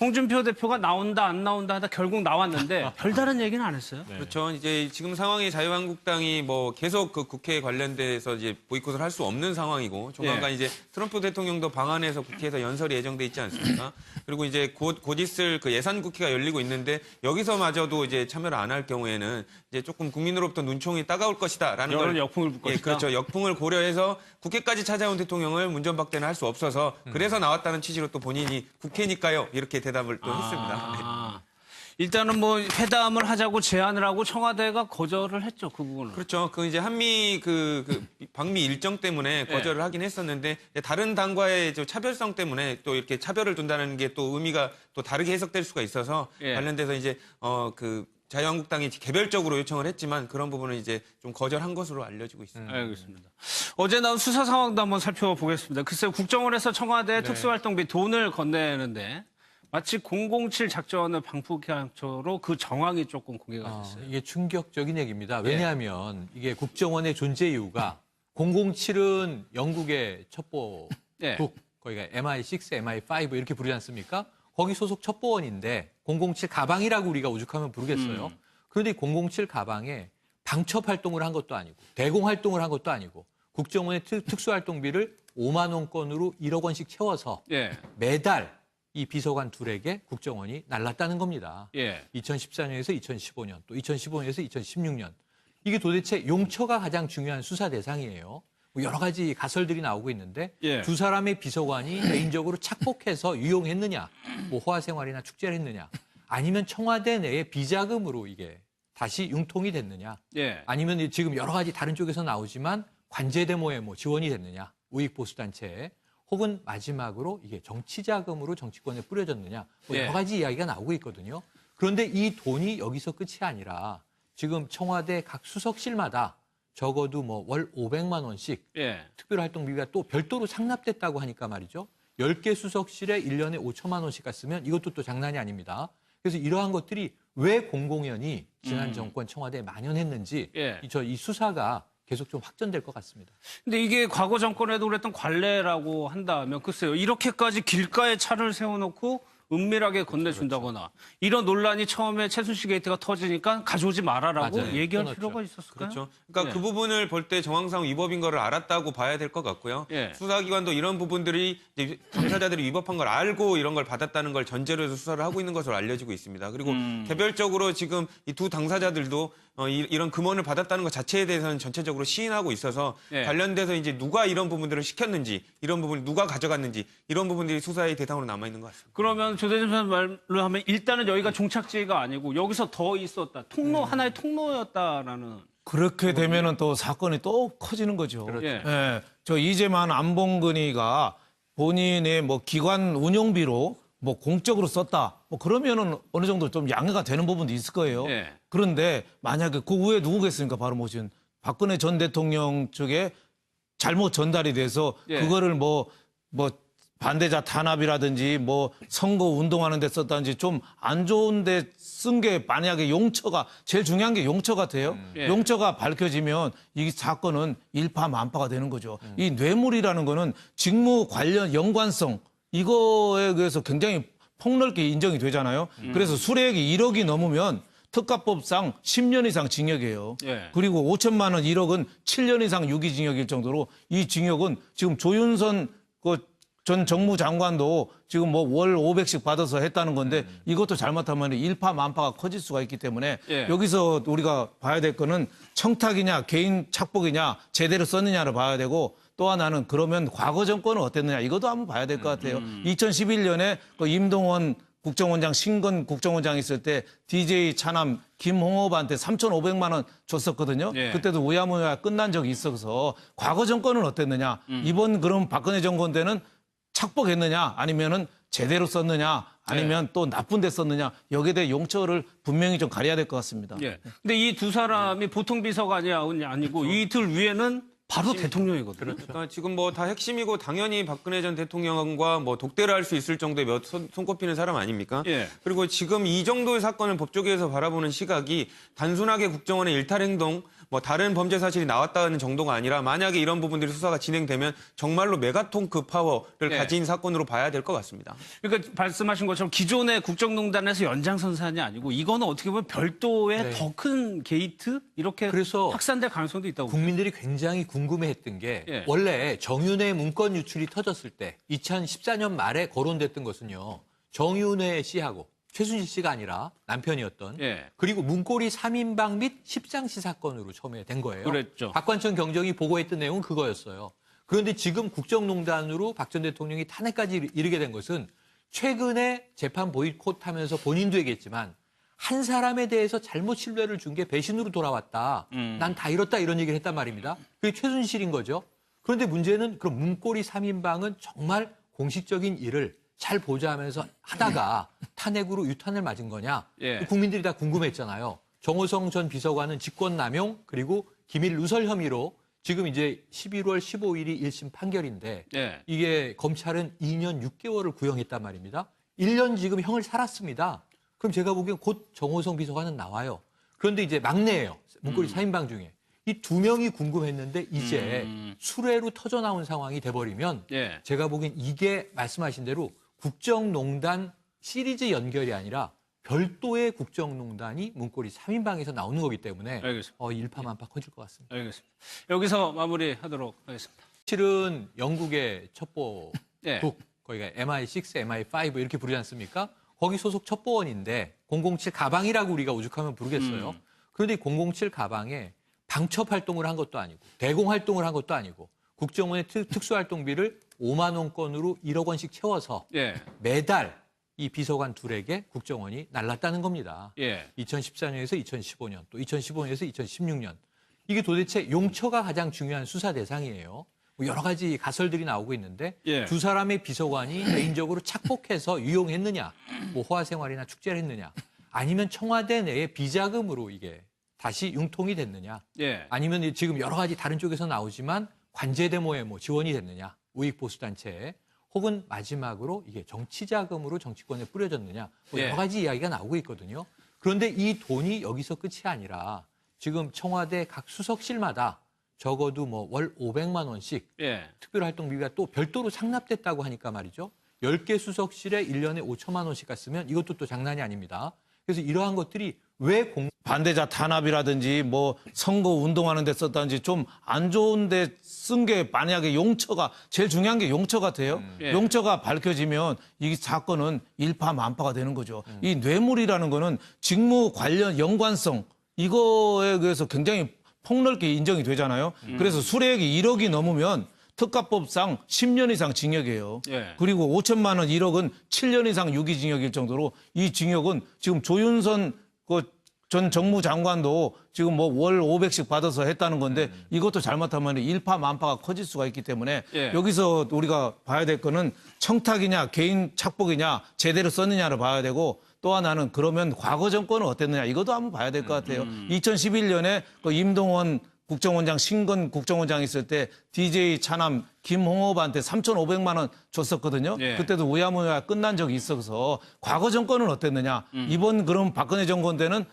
홍준표 대표가 나온다 안 나온다 하다 결국 나왔는데 별다른 얘기는 안 했어요. 그렇죠. 이제 지금 상황이 자유한국당이 뭐 계속 그 국회 관련돼서 이제 보이콧을 할 수 없는 상황이고 조만간 예. 이제 트럼프 대통령도 방한해서 국회에서 연설이 예정돼 있지 않습니까? 그리고 이제 곧, 곧 있을 그 예산 국회가 열리고 있는데 여기서마저도 이제 참여를 안 할 경우에는 이제 조금 국민으로부터 눈총이 따가울 것이다라는 걸 역풍을 불 예, 것이다. 그렇죠. 역풍을 고려해서 국회까지 찾아온 대통령을 문전박대는 할 수 없어서 음. 그래서 나왔다는 취지로 또 본인이 국회니까요 이렇게 대 답을 또 했습니다. 네. 아, 일단은 뭐 회담을 하자고 제안을 하고 청와대가 거절을 했죠 그 부분은. 그렇죠. 그 이제 한미 그, 그 방미 일정 때문에 네. 거절을 하긴 했었는데 다른 당과의 저 차별성 때문에 또 이렇게 차별을 둔다는 게 또 의미가 또 다르게 해석될 수가 있어서 예. 관련돼서 이제 어그 자유한국당이 개별적으로 요청을 했지만 그런 부분은 이제 좀 거절한 것으로 알려지고 있습니다. 알겠습니다. 어제 나온 수사 상황도 한번 살펴보겠습니다. 글쎄 국정원에서 청와대 특수활동비 돈을 건네는데 마치 007 작전을 방북한 처로 그 정황이 조금 공개가 어, 됐어요. 이게 충격적인 얘기입니다. 왜냐하면 이게 국정원의 존재 이유가 007은 영국의 첩보국 예. 거기가 MI6, MI5 이렇게 부르지 않습니까? 거기 소속 첩보원인데 007 가방이라고 우리가 오죽하면 부르겠어요. 그런데 이007 가방에 방첩 활동을 한 것도 아니고 대공 활동을 한 것도 아니고 국정원의 특, 특수활동비를 5만 원권으로 1억 원씩 채워서 예, 매달 이 비서관 둘에게 국정원이 날랐다는 겁니다. 예. 2014년에서 2015년, 또 2015년에서 2016년. 이게 도대체 용처가 가장 중요한 수사 대상이에요. 뭐 여러 가지 가설들이 나오고 있는데 예. 두 사람의 비서관이 개인적으로 착복해서 유용했느냐, 뭐 호화 생활이나 축제를 했느냐, 아니면 청와대 내에 비자금으로 이게 다시 융통이 됐느냐, 예. 아니면 지금 여러 가지 다른 쪽에서 나오지만 관제 데모에 뭐 지원이 됐느냐, 우익 보수 단체에 혹은 마지막으로 이게 정치 자금으로 정치권에 뿌려졌느냐, 뭐 예. 여러 가지 이야기가 나오고 있거든요. 그런데 이 돈이 여기서 끝이 아니라 지금 청와대 각 수석실마다 적어도 뭐 월 500만 원씩 예. 특별활동비가 또 별도로 상납됐다고 하니까 말이죠. 10개 수석실에 1년에 5천만 원씩 갔으면 이것도 또 장난이 아닙니다. 그래서 이러한 것들이 왜 공공연히 지난 정권 청와대에 만연했는지 음. 예. 이 저 이 수사가 계속 좀 확전될 것 같습니다. 근데 이게 과거 정권에도 그랬던 관례라고 한다면 글쎄요 이렇게까지 길가에 차를 세워놓고 은밀하게 건네준다거나 이런 논란이 처음에 최순실 게이트가 터지니까 가져오지 말아라고 맞아요. 얘기할 끊었죠. 필요가 있었을까요? 그렇죠. 그러니까 예. 그 부분을 볼 때 정황상 위법인 거를 알았다고 봐야 될 것 같고요. 예. 수사기관도 이런 부분들이 당사자들이 위법한 걸 알고 이런 걸 받았다는 걸 전제로 해서 수사를 하고 있는 것으로 알려지고 있습니다. 그리고 음. 개별적으로 지금 이 두 당사자들도 어, 이, 런 금원을 받았다는 것 자체에 대해서는 전체적으로 시인하고 있어서 예. 관련돼서 이제 누가 이런 부분들을 시켰는지 이런 부분을 누가 가져갔는지 이런 부분들이 수사의 대상으로 남아 있는 것 같습니다. 그러면 조대준 선생 말로 하면 일단은 여기가 종착지가 아니고 여기서 더 있었다. 통로 하나의 통로였다라는. 그렇게 되면은 또 사건이 또 커지는 거죠. 그렇죠. 예. 예, 저 이재만 안봉근이가 본인의 뭐 기관 운영비로 뭐 공적으로 썼다. 뭐 그러면은 어느 정도 좀 양해가 되는 부분도 있을 거예요. 예. 그런데 만약에 그 후에 누구겠습니까? 바로 모신 박근혜 전 대통령 쪽에 잘못 전달이 돼서 예. 그거를 뭐뭐 반대자 탄압이라든지 뭐 선거 운동하는 데 썼다든지 좀 안 좋은 데 쓴 게 만약에 용처가 제일 중요한 게 용처 같아요. 예. 용처가 밝혀지면 이 사건은 일파만파가 되는 거죠. 이 뇌물이라는 거는 직무 관련 연관성 이거에 의해서 굉장히 폭넓게 인정이 되잖아요. 그래서 수뢰액이 1억이 넘으면 특가법상 10년 이상 징역이에요. 예. 그리고 5천만 원 1억은 7년 이상 유기징역일 정도로 이 징역은 지금 조윤선 그 전 정무장관도 지금 뭐 월 500씩 받아서 했다는 건데 이것도 잘못하면 일파만파가 커질 수가 있기 때문에 예. 여기서 우리가 봐야 될 거는 청탁이냐 개인 착복이냐 제대로 썼느냐를 봐야 되고 또 하나는 그러면 과거 정권은 어땠느냐 이것도 한번 봐야 될 것 같아요. 2011년에 그 임동원 국정원장 신건 국정원장 있을 때 DJ 차남 김홍업한테 3,500만 원 줬었거든요. 예. 그때도 우야무야 끝난 적이 있어서 과거 정권은 어땠느냐. 이번 그럼 박근혜 정권 때는 착복했느냐 아니면은 제대로 썼느냐 아니면 또 나쁜 데 썼느냐 여기에 대해 용처를 분명히 좀 가려야 될 것 같습니다. 예. 근데 이 두 사람이 보통 비서관이 아니고 이틀 위에는 바로 대통령이거든요. 그러니까 지금 뭐 다 핵심이고 당연히 박근혜 전 대통령과 뭐 독대를 할 수 있을 정도의 몇 손, 손꼽히는 사람 아닙니까? 예. 그리고 지금 이 정도의 사건을 법조계에서 바라보는 시각이 단순하게 국정원의 일탈 행동 뭐 다른 범죄 사실이 나왔다는 정도가 아니라 만약에 이런 부분들이 수사가 진행되면 정말로 메가톤급 파워를 네. 가진 사건으로 봐야 될 것 같습니다. 그러니까 말씀하신 것처럼 기존의 국정농단에서 연장선상이 아니고 이거는 어떻게 보면 별도의 네. 더큰 게이트 이렇게 그래서 확산될 가능성도 있다고. 국민들이 굉장히 궁금해했던 게 예. 원래 정윤회 문건 유출이 터졌을 때 2014년 말에 거론됐던 것은요. 정윤회 씨하고 최순실 씨가 아니라 남편이었던 예. 그리고 문고리 3인방 및 십장시 사건으로 처음에 된 거예요. 그랬죠. 박관청 경정이 보고했던 내용은 그거였어요. 그런데 지금 국정농단으로 박 전 대통령이 탄핵까지 이르게 된 것은 최근에 재판 보이콧하면서 본인도 얘기했지만 한 사람에 대해서 잘못 신뢰를 준 게 배신으로 돌아왔다. 난다 잃었다 이런 얘기를 했단 말입니다. 그게 최순실인 거죠. 그런데 문제는 그럼 문고리 3인방은 정말 공식적인 일을 잘 보자 하면서 하다가 탄핵으로 유탄을 맞은 거냐? 예. 국민들이 다 궁금했잖아요. 정호성 전 비서관은 직권남용 그리고 기밀 누설 혐의로 지금 이제 11월 15일이 1심 판결인데 예. 이게 검찰은 2년 6개월을 구형했단 말입니다. 1년 지금 형을 살았습니다. 그럼 제가 보기엔 곧 정호성 비서관은 나와요. 그런데 이제 막내예요. 문고리 음. 사 4인방 중에. 이 두 명이 궁금했는데 이제 수레로 터져 나온 상황이 돼버리면 예. 제가 보기엔 이게 말씀하신 대로 국정농단 시리즈 연결이 아니라 별도의 국정농단이 문고리 3인방에서 나오는 거기 때문에 알겠습니다. 어, 일파만파 커질 것 같습니다. 알겠습니다. 여기서 마무리하도록 하겠습니다. 실은 영국의 첩보국 예. 거기가 MI6, MI5 이렇게 부르지 않습니까? 거기 소속 첩보원인데 007 가방이라고 우리가 오죽하면 부르겠어요. 음. 그런데 007 가방에 방첩 활동을 한 것도 아니고 대공 활동을 한 것도 아니고 국정원의 특, 특수활동비를 5만 원권으로 1억 원씩 채워서 예. 매달 이 비서관 둘에게 국정원이 날랐다는 겁니다. 예. 2014년에서 2015년, 또 2015년에서 2016년. 이게 도대체 용처가 가장 중요한 수사 대상이에요. 뭐 여러 가지 가설들이 나오고 있는데 예. 두 사람의 비서관이 개인적으로 착복해서 유용했느냐, 뭐 호화 생활이나 축제를 했느냐, 아니면 청와대 내에 비자금으로 이게 다시 융통이 됐느냐, 예. 아니면 지금 여러 가지 다른 쪽에서 나오지만 관제 데모에 뭐 지원이 됐느냐, 우익 보수 단체에 혹은 마지막으로 이게 정치 자금으로 정치권에 뿌려졌느냐, 뭐 예. 여러 가지 이야기가 나오고 있거든요. 그런데 이 돈이 여기서 끝이 아니라 지금 청와대 각 수석실마다 적어도 뭐 월 500만 원씩 예. 특별활동비가 또 별도로 상납됐다고 하니까 말이죠. 10개 수석실에 1년에 5천만 원씩 갔으면 이것도 또 장난이 아닙니다. 그래서 이러한 것들이 왜 공, 반대자 탄압이라든지 뭐 선거 운동하는 데 썼다든지 좀 안 좋은 데 쓴 게 만약에 용처가 제일 중요한 게 용처 같아요. 예. 용처가 밝혀지면 이 사건은 일파만파가 되는 거죠. 이 뇌물이라는 거는 직무 관련 연관성 이거에 의해서 굉장히 폭넓게 인정이 되잖아요. 그래서 수뢰액이 1억이 넘으면 특가법상 10년 이상 징역이에요. 예. 그리고 5천만 원 1억은 7년 이상 유기징역일 정도로 이 징역은 지금 조윤선 그 전 정무 장관도 지금 뭐 월 500씩 받아서 했다는 건데 이것도 잘못하면 일파만파가 커질 수가 있기 때문에 예. 여기서 우리가 봐야 될 거는 청탁이냐 개인 착복이냐 제대로 썼느냐를 봐야 되고 또 하나는 그러면 과거 정권은 어땠느냐 이것도 한번 봐야 될 것 같아요. 2011년에 그 임동원 국정원장 신건 국정원장 있을 때 DJ 차남 김홍업한테 3,500만 원 줬었거든요. 예. 그때도 우야무야 끝난 적이 있어서 과거 정권은 어땠느냐. 이번 그럼 박근혜 정권 때는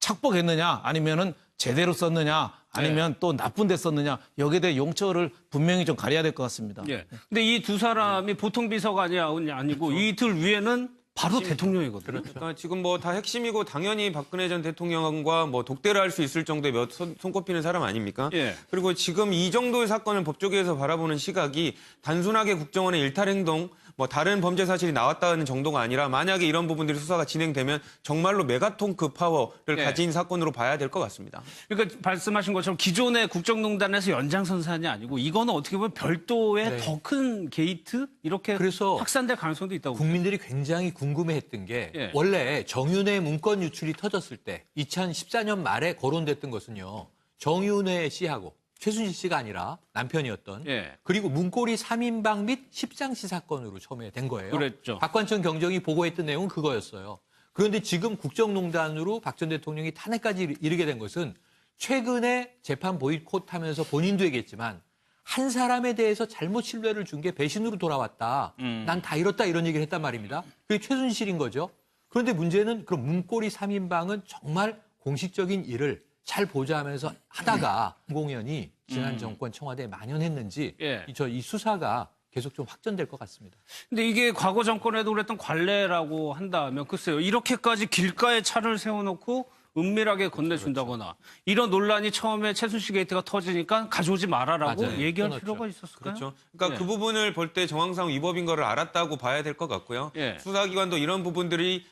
착복했느냐 아니면은 제대로 썼느냐 아니면 또 나쁜 데 썼느냐 여기에 대해 용처를 분명히 좀 가려야 될 것 같습니다. 예. 근데 이 두 사람이 보통 비서관이 아니고 이틀 위에는 바로 대통령이거든요. 그러니까 지금 뭐 다 핵심이고 당연히 박근혜 전 대통령과 뭐 독대를 할 수 있을 정도의 몇 손, 손꼽히는 사람 아닙니까? 예. 그리고 지금 이 정도의 사건을 법조계에서 바라보는 시각이 단순하게 국정원의 일탈 행동, 뭐 다른 범죄 사실이 나왔다는 정도가 아니라 만약에 이런 부분들이 수사가 진행되면 정말로 메가톤급 파워를 예. 가진 사건으로 봐야 될 것 같습니다. 그러니까 말씀하신 것처럼 기존의 국정농단에서 연장선상이 아니고 이거는 어떻게 보면 별도의 네. 더큰 게이트 이렇게 그래서 확산될 가능성도 있다고. 국민들이 굉장히 궁금해했던 게 예. 원래 정윤회 문건 유출이 터졌을 때 2014년 말에 거론됐던 것은요. 정윤회 씨하고 최순실 씨가 아니라 남편이었던 예. 그리고 문고리 3인방 및 십장시 사건으로 처음에 된 거예요. 그랬죠. 박관청 경정이 보고했던 내용은 그거였어요. 그런데 지금 국정농단으로 박 전 대통령이 탄핵까지 이르게 된 것은 최근에 재판 보이콧하면서 본인도 얘기했지만 한 사람에 대해서 잘못 신뢰를 준 게 배신으로 돌아왔다. 난다 잃었다 이런 얘기를 했단 말입니다. 그게 최순실인 거죠. 그런데 문제는 그럼 문고리 3인방은 정말 공식적인 일을 잘 보자 하면서 하다가 공공연히 음. 지난 정권 청와대에 만연했는지 예. 저이 수사가 계속 좀 확전될 것 같습니다. 근데 이게 과거 정권에도 그랬던 관례라고 한다면 글쎄요 이렇게까지 길가에 차를 세워놓고 은밀하게 건네준다거나 이런 논란이 처음에 최순실 게이트가 터지니까 가져오지 말아라고 맞아요. 얘기할 끊었죠. 필요가 있었을까요? 그렇죠. 그러니까 예. 그 부분을 볼 때 정황상 위법인 거를 알았다고 봐야 될 것 같고요. 예. 수사기관도 이런 부분들이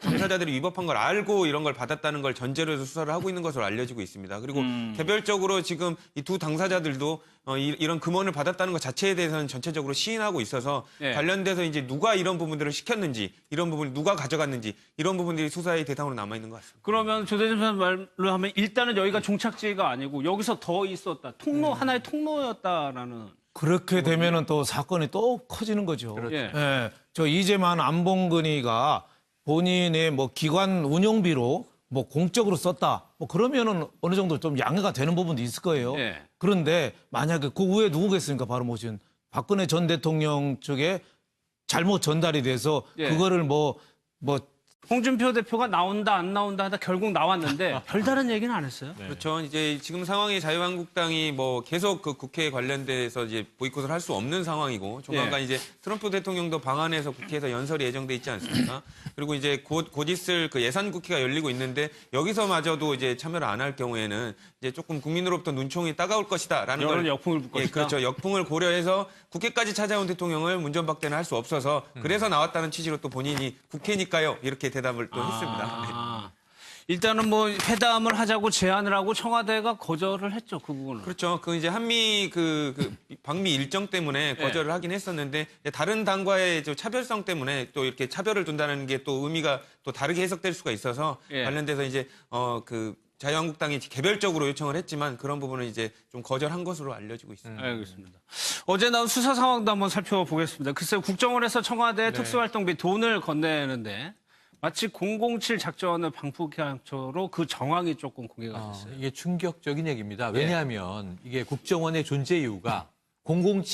당사자들이 위법한 걸 알고 이런 걸 받았다는 걸 전제로 해서 수사를 하고 있는 것으로 알려지고 있습니다. 그리고 음. 개별적으로 지금 이 두 당사자들도 어, 이, 런 금원을 받았다는 것 자체에 대해서는 전체적으로 시인하고 있어서 예. 관련돼서 이제 누가 이런 부분들을 시켰는지 이런 부분 누가 가져갔는지 이런 부분들이 수사의 대상으로 남아 있는 것 같습니다. 그러면 조대진 선생 말로 하면 일단은 여기가 종착지가 아니고 여기서 더 있었다 통로 음. 하나의 통로였다라는 그렇게 되면은 또 사건이 또 커지는 거죠. 예. 예, 저 이재만 안봉근이가 본인의 뭐 기관 운영비로 뭐 공적으로 썼다. 뭐 그러면은 어느 정도 좀 양해가 되는 부분도 있을 거예요. 예. 그런데 만약에 그 후에 누구겠습니까? 바로 모신 박근혜 전 대통령 쪽에 잘못 전달이 돼서 예. 그거를 뭐 뭐 홍준표 대표가 나온다 안 나온다 하다 결국 나왔는데 별다른 얘기는 안 했어요. 그렇죠. 이제 지금 상황이 자유한국당이 뭐 계속 그 국회에 관련돼서 이제 보이콧을 할 수 없는 상황이고 조만간 예. 이제 트럼프 대통령도 방한해서 국회에서 연설이 예정돼 있지 않습니까? 그리고 이제 곧, 곧 있을 그 예산 국회가 열리고 있는데 여기서마저도 이제 참여를 안 할 경우에는 이제 조금 국민으로부터 눈총이 따가울 것이다라는 여론 걸 역풍을 불 예, 것이다. 그렇죠. 역풍을 고려해서 국회까지 찾아온 대통령을 문전박대는 할 수 없어서 그래서 나왔다는 취지로 또 본인이 국회니까요 이렇게 대답을 또 했습니다. 네. 아, 일단은 뭐 회담을 하자고 제안을 하고 청와대가 거절을 했죠 그 부분은. 그렇죠. 그 이제 한미 그, 그 방미 일정 때문에 네. 거절을 하긴 했었는데 이제 다른 당과의 저 차별성 때문에 또 이렇게 차별을 둔다는 게 또 의미가 또 다르게 해석될 수가 있어서 예. 관련돼서 이제 어그 자유한국당이 개별적으로 요청을 했지만 그런 부분은 이제 좀 거절한 것으로 알려지고 있습니다. 알겠습니다. 어제 나온 수사 상황도 한번 살펴보겠습니다. 글쎄요, 국정원에서 청와대 특수활동비 돈을 건네는데 마치 007 작전을 방북한 처로 그 정황이 조금 공개가 어, 됐어요. 이게 충격적인 얘기입니다. 왜냐하면 이게 국정원의 존재 이유가 007